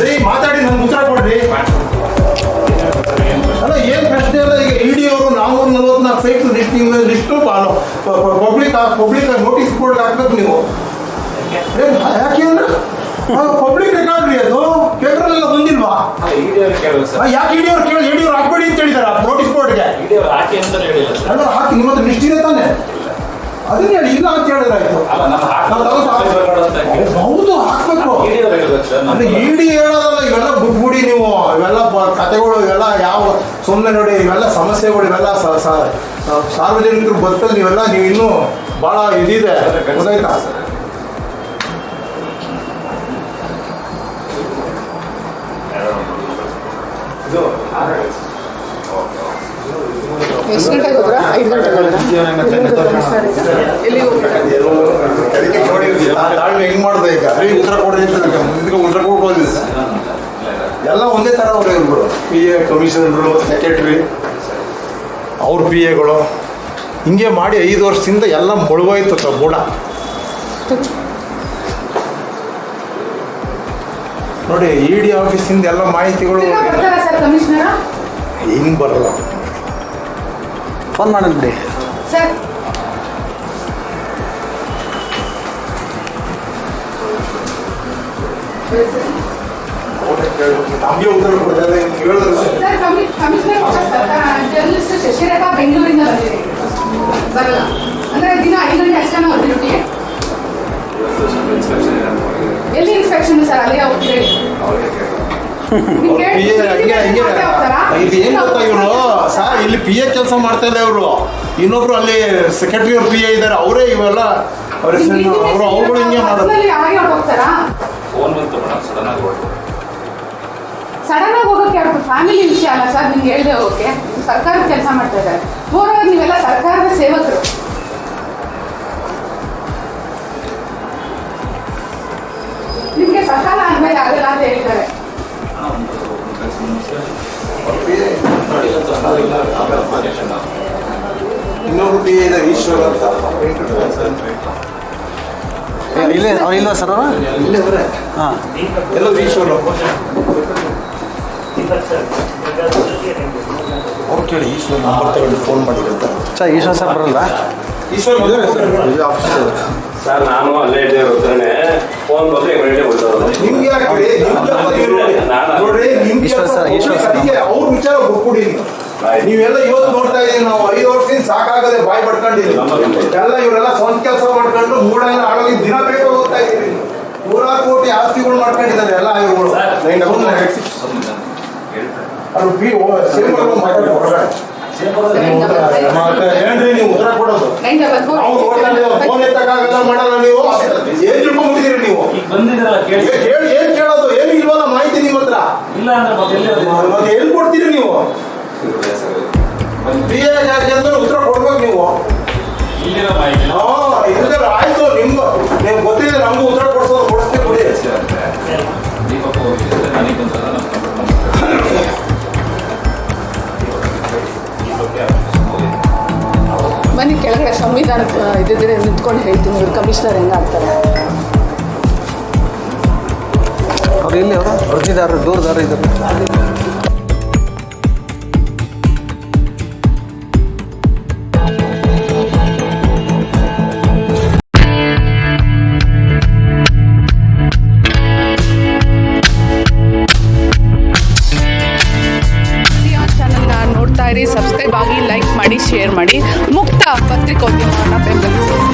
ರೀ ಮಾತಾಡಿ ನನ್ಗೆ ಉತ್ತರ ಕೊಡ್ರಿ. ಅಲ್ಲ ಏನು ಪ್ರಶ್ನೆ ಅಲ್ಲ ಈಗ ಇ ಡಿ ಅವರು ನಾನ್ನೂರ ನಲ್ವತ್ನಾಲ್ಕು ಸೈಟ್ ಲಿಸ್ಟ್ ನೀವು list public public notice board ಹಾಕ್ಬೇಕು ನೀವು. ಯಾಕೆ ಅಂದ್ರೆ? ಪಬ್ಲಿಕ್ ರೆಕಾರ್ಡ್ ರೀ ಅದು. ಪೇಪರ್ ಎಲ್ಲ ಬಂದಿಲ್ವಾ? ಯಾಕೆ ಇಡಿ ಅವ್ರು ಕೇಳಿ ಇಡಿ ಅವ್ರು ಹಾಕ್ಬೇಡಿ ಅಂತ ಹೇಳಿದಾರ ನೋಟಿಸ್ ಬೋರ್ಡ್ಗೆ ಅಲ್ಲ ಹಾಕಿ ನಿಮ್ಮ ಹತ್ರ ಲಿಸ್ಟ್ ಇದೆ ತಾನೆ? ಅದನ್ನ ಹೇಳಿ ಇಲ್ಲ ಅಂತ ಹೇಳಿದ್ರಾಯ್ತು ಅಂದ್ರೆ ಇಡಿ ಹೇಳೋದಲ್ಲ ಇವೆಲ್ಲ ಬುಡ್ಬುಡಿ ನೀವು ಇವೆಲ್ಲ ಬ- ಕಥೆಗಳು ಇವೆಲ್ಲ ಯಾವ ಸುಮ್ಮನೆ ನೋಡಿ ಇವೆಲ್ಲ ಸಮಸ್ಯೆಗಳು ಇವೆಲ್ಲ ಸಾರ್ವಜನಿಕರು ಬದುಕಲ್ಲಿ ನೀವೆಲ್ಲ ನೀವು ಇನ್ನೂ ಬಹಳ ಇದಿದೆ. ಗೊತ್ತಾಯ್ತಾ? ಇದು ಎಷ್ಟು ಗಂಟೆಗೆ ಹೋದ್ರ? ಐದು ಗಂಟೆಗೆ ಹೋದ್ರ? ಎಲ್ಲಿ ಹೋಗ್ಬೇಕು ತಾಳ್ಮೆ ಹೆಂಗ್ ಮಾಡ್ದೆ ಈಗ? ಅರೆ ಉತ್ತರ ಕೊಡ್ರಿ ಅಂತ ಇದಕ್ಕೆ ಉತ್ತರ ಕೊಡ್ಬೋದು ಎಲ್ಲ ಒಂದೇ ಥರ ಅವ್ರು ಇವ್ರುಗಳು ಪಿ ಎ ಕಮಿಷನರು ಸೆಕ್ರೆಟ್ರಿ ಅವ್ರ ಪಿ ಎಗಳು ಹಿಂಗೆ ಮಾಡಿ ಐದು ವರ್ಷದಿಂದ ಎಲ್ಲ ಮುಳುಗೋಯ್ತು ತ ಬುಡ ನೋಡಿ ಇ ಡಿ ಆಫೀಸಿಂದ ಎಲ್ಲ ಮಾಹಿತಿಗಳು ತಿರ್ಗಾ ಸರ್ ಕಮಿಷನರ್ ಹಿಂಗೆ ಬರಲ್ಲ. ಫೋನ್ ಮಾಡೋಣ ನಮಗೆ ಉತ್ತರ ಕೊಡ್ತಾರೆ ಹೇಳಿದ್ರೆ ಸರ್. ಕಮಿ ಕಮಿಷನರ್ ಜರ್ನಲಿಸ್ಟ್ ಶಶಿರೇಖಾ ಬೆಂಗಳೂರಿಂದ ಬಂದಿದೆ. ಬರಲ್ಲ. ಅಂದ್ರೆ ದಿನ ಐದು ಗಂಟೆ ಅಷ್ಟೇ ಅವ್ರ ಡ್ಯೂಟಿ ಎಲ್ಲಿ ಇನ್ಸ್ಪೆಕ್ಷನ್ ಸರ್? ಅಲ್ಲೇ ಹೋಗ್ತೀರಿ ಪಿ ಎ ಹಂಗೆ ಹಂಗೆ ಏನು ಗೊತ್ತಾ ಇವರು? ಸರ್ ಇಲ್ಲಿ ಪಿ ಎ ಕೆಲಸ ಮಾಡ್ತಾ ಇಲ್ಲ ಇವರು ಇನ್ನೊಬ್ರು ಅಲ್ಲಿ ಸೆಕ್ರೆಟರಿ ಅವ್ರ ಪಿ ಎ ಇದ್ದಾರೆ ಅವರೇ ಇವೆಲ್ಲ ಅವ್ರ ಅವರು ಅವ್ರು ಹಿಂಗೆ ಮಾಡೋದು. ಫೋನ್ ಬಂತು ಮೇಡಮ್ ಸಡನ್ ಆಗಿ ಹೊರಟು. ಸಡನ್ ಆಗಿ ಹೋಗೋಕೆ ಅವ್ರದ್ದು ಫ್ಯಾಮಿಲಿ ವಿಷಯ ಅಲ್ಲ ಸರ್ ನಿಮ್ಗೆ ಹೇಳಿದೆ ಹೋಗೋಕೆ. ಸರ್ಕಾರದ ಕೆಲಸ ಮಾಡ್ತಾ ಇದ್ದಾರೆ. ಮೋರವ್ರು ನೀವೆಲ್ಲ ಸರ್ಕಾರದ ಸೇವಕರು. ನಿಮಗೆ ಸಕಾಲ ಆದ್ಮೇಲೆ ಆಗಲ್ಲ ಅಂತ ಹೇಳ್ತಾರೆ ಇನ್ನೊಬ್ರು ಪಿ ಎ ಇದ್ದಾರೆ ಅಂತ. ಇಲ್ಲೇ ಅವ್ರು ಇಲ್ವಾ ಸರ್ ಅವರು? ಹಾಂ. ಎಲ್ಲೋ ಈಶ್ವರ್ ಅವ್ರು ಕೇಳಿ ಈಶ್ವರ್ ನಂಬರ್ ತಗೊಂಡು ಫೋನ್ ಮಾಡಿರಂತ ಸರ್ ಈಶ್ವರ್ ಸರ್ ಬರಲ್ಲ? ಈಶ್ವರ್ ಸರ್. ಆಫೀಸ್ ಸರ್ ನಾನು ಅಲ್ಲೇ ಇದ್ದೆ ಇರ್ತಾನೆ ನಿಮ್ಗೆ ಯಾಕೆ. ನೋಡ್ರಿ ಅವ್ರ ವಿಚಾರ ಬಿಟ್ಬಿಡಿ ನೀವು. ನೀವೆಲ್ಲ ಇವತ್ತು ನೋಡ್ತಾ ಇದೀವಿ ನಾವು ಐದು ವರ್ಷದಿಂದ ಸಾಕಾಗದೆ ಬಾಯ್ ಪಡ್ಕೊಂಡಿದ್ದೀವಿ ಎಲ್ಲ ಇವರೆಲ್ಲ ಸ್ವಂತ ಕೆಲಸ ಮಾಡ್ಕೊಂಡು ಮೂಡೆಲ್ಲ ಆಗೋಗಿ ದಿನ ಬೇಕು ಹೋಗ್ತಾ ಇದೀವಿ ನೂರಾರು ಕೋಟಿ ಆಸ್ತಿಗಳು ಮಾಡ್ಕೊಂಡಿದ್ದಾರೆ ಎಲ್ಲ ಇವುಗಳು. ಅದು ಬಿ ಮಾತಾಡ್ತಾರೆ. ನೀವು ಉತ್ತರ- ಮತ್ತೆ ಏನ್ರಿ ನೀವು ಉತ್ತರ ಕೊಡೋದು ನಾವು ಫೋನ್ ಎತ್ತಕ್ಕಾಗಲ್ಲ ಮಾಡಲ್ಲ ನೀವು ಏನ್ ಬಂದಿದ್ರಲ್ಲ ಕೇಳಿ. ಹೇಳಿ ಏನ್ ಕೇಳೋದು? ಏನು ಇಲ್ವಲ್ಲ ಮಾಹಿತಿ ನಿಮ್ಮ ಹತ್ರ? ಇಲ್ಲ ಅಂದ್ರೆ ಮತ್ತೆ ಎಲ್ಲಿ ಮತ್ತೆ ಎಲ್ಲಿ ಕೊಡ್ತೀರಿ ನೀವು? ಬಿ ಎ ಅಂದ್ರೆ ಉತ್ತರ ಕೊಡ್ಬೇಕು ನೀವು. ಇಲ್ಲಿರೋ ಮಾಹಿತಿ. ಇದ್ರೆ ಆಯ್ತು ನಿಮ್ಗೆ ನೀವು ಗೊತ್ತಿದೆ ನಮಗೂ ಉತ್ತರ ಕೊಡ್ಸೋದು ಕೊಡಿಸ್ತೀವಿ ಕೊಡಿ ದೀಪಕ್ ಹೋಗಿದ್ರೆ ನನಗೆ ಬಂದಲ್ಲ ಬನ್ನಿ ಕೆಳಗಡೆ ಸಂವಿಧಾನ ಇದ್ದಿದ್ರೆ ನಿಂತ್ಕೊಂಡು ಹೇಳ್ತೀನಿ ಇವ್ರು ಕಮಿಷನರ್ ಹೆಂಗಾಗ್ತಾರೆ ಅವ್ರು ಇಲ್ಲಿ ಅವರು, ಅರ್ಜಿದಾರರು, ದೂರದಾರರು ಇದ್ದಾರೆ. ಚಾನಲ್ನ ನೋಡ್ತಾ ಇರಿ ಸಬ್ಸ್ಕ್ರೈಬ್ ಆಗಿ ಲೈಕ್ ಮಾಡಿ ಶೇರ್ ಮಾಡಿ. ಮುಕ್ತ ಪತ್ರಿಕೋದ್ಯಮವನ್ನು ಬೆಂಬಲಿಸಿ.